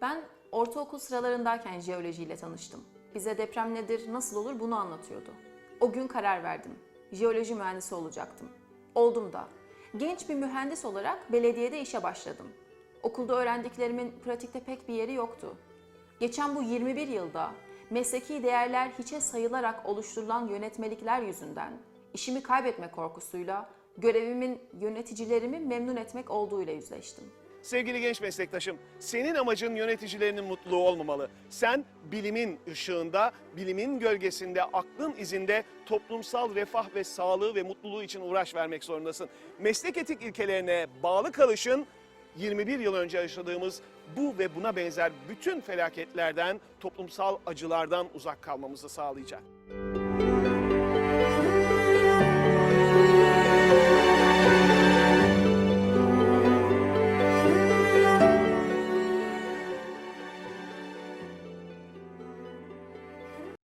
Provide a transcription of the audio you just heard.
Ben ortaokul sıralarındayken jeolojiyle tanıştım. Bize deprem nedir, nasıl olur bunu anlatıyordu. O gün karar verdim. Jeoloji mühendisi olacaktım. Oldum da. Genç bir mühendis olarak belediyede işe başladım. Okulda öğrendiklerimin pratikte pek bir yeri yoktu. Geçen bu 21 yılda mesleki değerler hiçe sayılarak oluşturulan yönetmelikler yüzünden işimi kaybetme korkusuyla görevimin yöneticilerimi memnun etmek olduğuyla yüzleştim. Sevgili genç meslektaşım, senin amacın yöneticilerinin mutluluğu olmamalı. Sen bilimin ışığında, bilimin gölgesinde, aklın izinde toplumsal refah ve sağlığı ve mutluluğu için uğraş vermek zorundasın. Meslek etik ilkelerine bağlı kalışın 21 yıl önce yaşadığımız bu ve buna benzer bütün felaketlerden, toplumsal acılardan uzak kalmamızı sağlayacak.